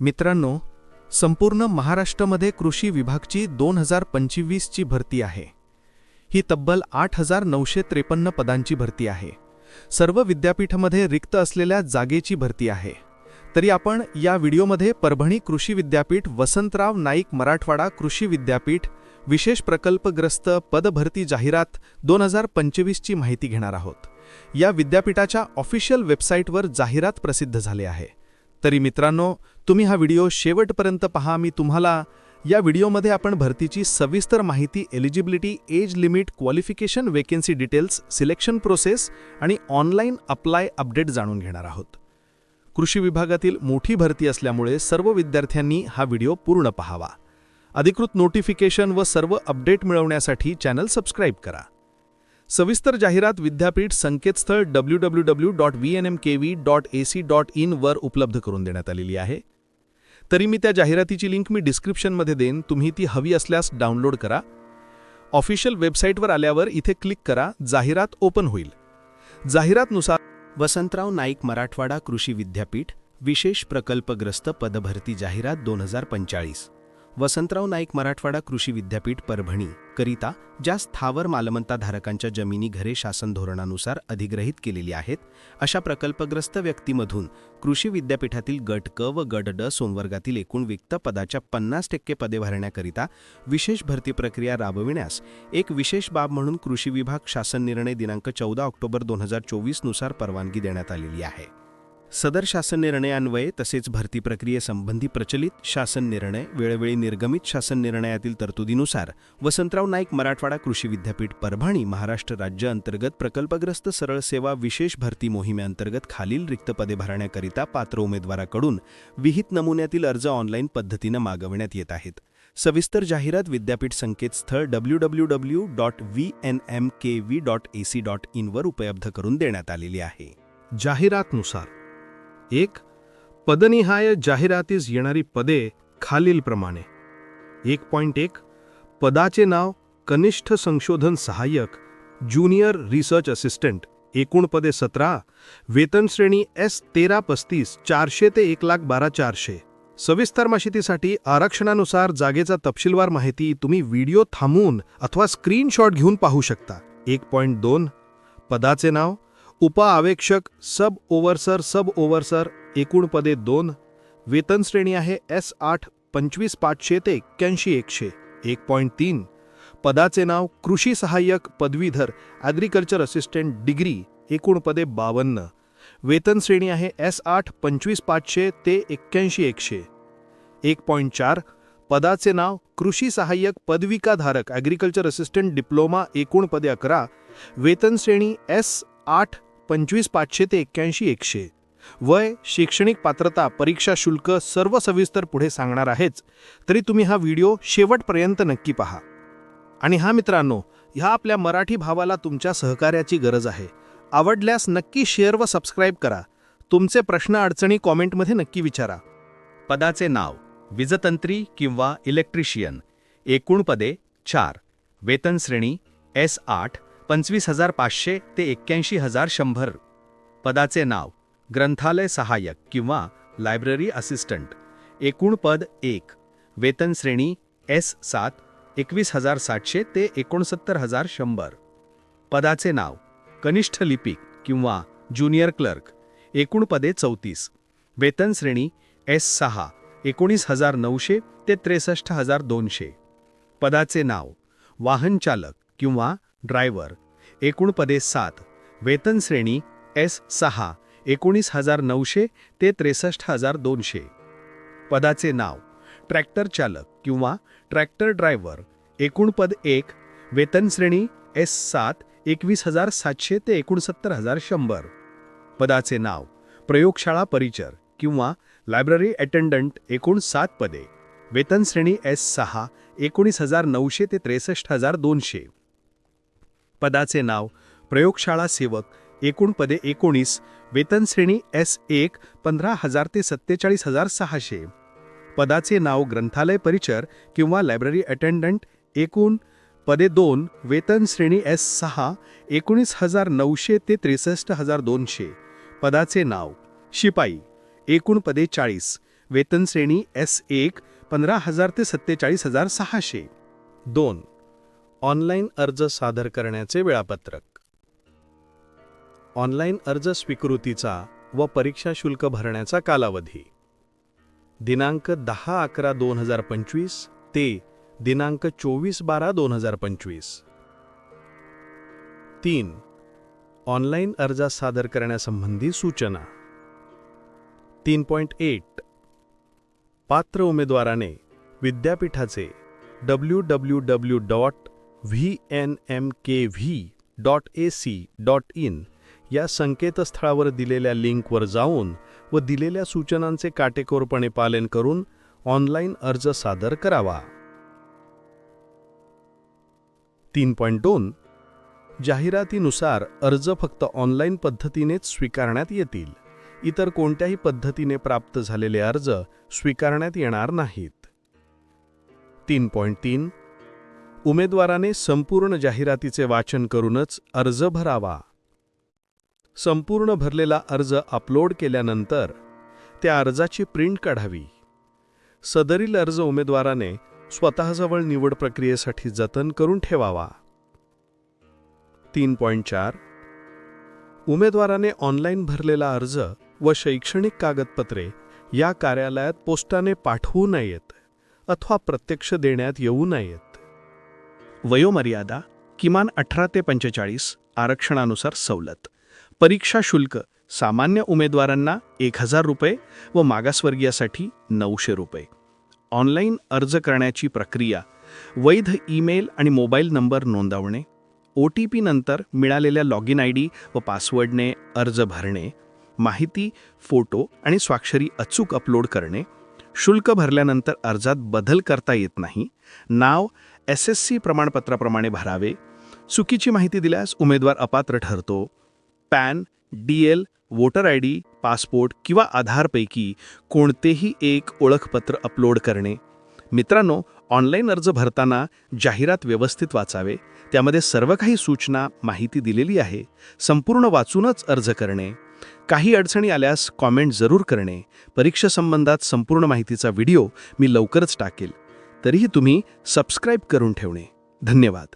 मित्रांनो संपूर्ण महाराष्ट्रामध्ये कृषी विभागची दोन हजार पंचवीसची भरती आहे. ही तब्बल आठ हजार नऊशे त्रेपन्न पदांची भरती आहे. सर्व विद्यापीठामध्ये रिक्त असलेल्या जागेची भरती आहे. तरी आपण या व्हिडिओमध्ये परभणी कृषी विद्यापीठ वसंतराव नाईक मराठवाडा कृषी विद्यापीठ विशेष प्रकल्पग्रस्त पदभरती जाहिरात दोन हजार पंचवीसची माहिती घेणार आहोत. या विद्यापीठाच्या ऑफिशियल वेबसाईटवर जाहिरात प्रसिद्ध झाले आहे. तरी मित्रांनो तुम्ही हा व्हिडिओ शेवटपर्यंत पहा. मी तुम्हाला या व्हिडिओमध्ये आपण भरतीची सविस्तर माहिती eligibility age limit qualification vacancy details selection process आणि ऑनलाईन अप्लाय अपडेट जाणून घेणार आहोत. कृषी विभागातील मोठी भरती असल्यामुळे सर्व विद्यार्थ्यांनी हा व्हिडिओ पूर्ण पहावा. अधिकृत नोटिफिकेशन व सर्व अपडेट मिळवण्यासाठी चॅनल सबस्क्राईब करा. सविस्तर जाहिरात विद्यापीठ संकेतस्थळ W W W dot V N M K V dot A C dot in वर उपलब्ध करून देण्यात आलेली आहे. तरी मी त्या जाहिरातीची लिंक मी डिस्क्रिप्शनमध्ये देईन तुम्ही ती हवी असल्यास डाउनलोड करा. ऑफिशियल वेबसाईटवर आल्यावर इथे क्लिक करा जाहिरात ओपन होईल. जाहिरातनुसार वसंतराव नाईक मराठवाडा कृषी विद्यापीठ विशेष प्रकल्पग्रस्त पदभरती जाहिरात दोन हजार पंचाळीस वसंतराव नाईक मराठवाडा कृषी विद्यापीठ परभणी करिता ज्या स्थावर मालमत्ता धारकांच्या जमिनी घरे शासन धोरणानुसार अधिग्रहित केलेली आहेत अशा प्रकल्पग्रस्त व्यक्तीमधून कृषी विद्यापीठातील गट क व गट ड सोनवर्गातील एकूण विक्त पदाच्या पन्नास टक्के पदे भरण्याकरिता विशेष भरती प्रक्रिया राबविण्यास एक विशेष बाब म्हणून कृषी विभाग शासन निर्णय दिनांक चौदा ऑक्टोबर दोन हजार चोवीसनुसार परवानगी देण्यात आलेली आहे. सदर शासन निर्णयान्वये तसेच भरती प्रक्रियेसंबंधी प्रचलित शासन निर्णय वेळोवेळी निर्गमित शासन निर्णयातील तरतुदीनुसार वसंतराव नाईक मराठवाडा कृषी विद्यापीठ परभणी महाराष्ट्र राज्य अंतर्गत प्रकल्पग्रस्त सरळ सेवा विशेष भरती मोहिमेअंतर्गत खालील रिक्त पदे भरण्याकरिता पात्र उमेदवाराकडून विहित नमुन्यातील अर्ज ऑनलाईन पद्धतीनं मागविण्यात येत आहेत. सविस्तर जाहिरात विद्यापीठ संकेतस्थळ W W W dot V N M K V dot A C dot इनवर उपलब्ध करून देण्यात आलेली आहे. जाहिरातनुसार एक पदनिहाय जाहिरातीस येणारी पदे खालीलप्रमाणे एक पॉईंट एक पदाचे नाव कनिष्ठ संशोधन सहाय्यक ज्युनियर रिसर्च असिस्टंट एकूण पदे सतरा वेतन श्रेणी एस तेरा पस्तीस चारशे ते एक लाख बारा चारशे. सविस्तर माहितीसाठी आरक्षणानुसार जागेचा तपशीलवार माहिती तुम्ही व्हिडिओ थांबवून अथवा स्क्रीनशॉट घेऊन पाहू शकता. एक पॉईंट दोन पदाचे नाव उपआवेक्षक सब ओव्हरसर सब ओव्हरसर एकूण पदे दोन वेतन श्रेणी आहे एस आठ पंचवीस पाचशे ते एक्क्याऐंशी एकशे एक पॉईंट तीन पदाचे नाव कृषी सहाय्यक पदवीधर ॲग्रिकल्चर असिस्टंट डिग्री एकूण पदे बावन्न वेतन श्रेणी आहे एस आठ पंचवीस पाचशे ते एक्क्याऐंशी एकशे एक पॉईंट चार पदाचे नाव कृषी सहाय्यक पदविकाधारक ॲग्रिकल्चर असिस्टंट डिप्लोमा एकूण पदे अकरा वेतन श्रेणी एस आठ पंचवीस पाचशे ते एक्क्याऐंशी एकशे. वय शैक्षणिक पात्रता परीक्षा शुल्क सर्व सविस्तर पुढे सांगणार आहेच तरी तुम्ही हा व्हिडिओ शेवटपर्यंत नक्की पहा. आणि हा मित्रांनो ह्या आपल्या मराठी भावाला तुमच्या सहकार्याची गरज आहे. आवडल्यास नक्की शेअर व सबस्क्राईब करा. तुमचे प्रश्न अडचणी कॉमेंटमध्ये नक्की विचारा. पदाचे नाव विजतंत्री किंवा इलेक्ट्रिशियन. एकूण पदे चार. वेतन श्रेणी एस आठ. पंचवीस हजार पाचशे ते एक्क्याऐंशी हजार शंभर. पदाचे नाव ग्रंथालय सहाय्यक किंवा लायब्ररी असिस्टंट. एकूण पद एक. वेतन श्रेणी एस सात एकवीस हजार सातशे ते एकोणसत्तर हजार शंभर. पदाचे नाव कनिष्ठ लिपिक किंवा ज्युनियर क्लर्क. एकूण पदे चौतीस. वेतन श्रेणी एस सहा एकोणीस हजार नऊशे ते त्रेसष्ट हजार दोनशे. पदाचे नाव वाहन चालक किंवा ड्रायव्हर एकूण पदे सात वेतन श्रेणी एस सहा एकोणीस हजार नऊशे ते त्रेसष्ट हजार दोनशे. पदाचे नाव ट्रॅक्टर चालक किंवा ट्रॅक्टर ड्रायव्हर एकूण पद एक वेतन श्रेणी एस सात एकवीस हजार सातशे ते एकोणसत्तर हजार शंभर. पदाचे नाव प्रयोगशाळा परिचर किंवा लायब्ररी अटेंडंट एकूण सात पदे वेतन श्रेणी एस सहा एकोणीस हजार नऊशे ते त्रेसष्ट हजार दोनशे. पदाचे नाव प्रयोगशाळा सेवक एकूण पदे एकोणीस वेतन श्रेणी एस एक पंधरा हजार ते सत्तेचाळीस हजार सहाशे. पदाचे नाव ग्रंथालय परिचर किंवा लायब्ररी अटेंडंट एकूण पदे दोन वेतन श्रेणी एस सहा एकोणीस हजार नऊशे ते त्रेसष्ट हजार दोनशे. पदाचे नाव शिपाई एकूण पदे चाळीस वेतन श्रेणी एस एक पंधरा हजार ते सत्तेचाळीस हजार सहाशे. दोन ऑनलाईन अर्ज सादर करण्याचे वेळापत्रक. ऑनलाईन अर्ज स्वीकृतीचा व परीक्षा शुल्क भरण्याचा कालावधी. दिनांक दहा अकरा दोन हजार पंचवीस ते दिनांक चोवीस बारा दोन हजार पंचवीस. तीन. ऑनलाईन अर्ज सादर करण्यासंबंधी सूचना. तीन पॉईंट एट. पात्र उमेदवाराने विद्यापीठाचे W W W dot V N M K V dot A C dot in या संकेतस्थळावर दिलेल्या लिंकवर जाऊन व दिलेल्या सूचनांचे काटेकोरपणे पालन करून ऑनलाईन अर्ज सादर करावा. तीन पॉईंट दोन जाहिरातीनुसार अर्ज फक्त ऑनलाईन पद्धतीनेच स्वीकारण्यात येतील. इतर कोणत्याही पद्धतीने प्राप्त झालेले अर्ज स्वीकारण्यात येणार नाहीत. तीन पॉईंट तीन उमेदवाराने संपूर्ण जाहिरातीचे वाचन करूनच अर्ज भरावा. संपूर्ण भरलेला अर्ज अपलोड केल्यानंतर त्या अर्जाची प्रिंट काढावी. सदरील अर्ज उमेदवाराने स्वतःजवळ निवड प्रक्रियेसाठी जतन करून ठेवावा. तीन पॉईंट चार. उमेदवाराने ऑनलाईन भरलेला अर्ज व शैक्षणिक कागदपत्रे या कार्यालयात पोस्टाने पाठवू नयेत अथवा प्रत्यक्ष देण्यात येऊ नयेत. वयोमर्यादा किमान अठरा ते पंचेचाळीस आरक्षणानुसार सवलत. परीक्षा शुल्क सामान्य उमेदवारांना एक हजार रुपये व मागासवर्गीयासाठी नऊशे रुपये. ऑनलाईन अर्ज करण्याची प्रक्रिया वैध ईमेल आणि मोबाईल नंबर नोंदवणे ओ टी पी नंतर मिळालेल्या लॉगिन आय डी व पासवर्डने अर्ज भरणे माहिती फोटो आणि स्वाक्षरी अचूक अपलोड करणे शुल्क भरल्यानंतर अर्जात बदल करता येत नाही नाव एस एस सी प्रमाणपत्राप्रमाणे भरावे. चुकीची माहिती दिल्यास उमेदवार अपात्र ठरतो. PAN D L voter I D passport किंवा आधारपैकी कोणतेही एक ओळखपत्र अपलोड करणे. मित्रांनो ऑनलाईन अर्ज भरताना जाहिरात व्यवस्थित वाचावे. त्यामध्ये सर्व काही सूचना माहिती दिलेली आहे. संपूर्ण वाचूनच अर्ज करणे. काही अडचणी आल्यास कॉमेंट जरूर करणे. परीक्षेसंबंधात संपूर्ण माहितीचा व्हिडिओ मी लवकरच टाकेल. तरीही तुम्ही सबस्क्राईब करून ठेवणे. धन्यवाद.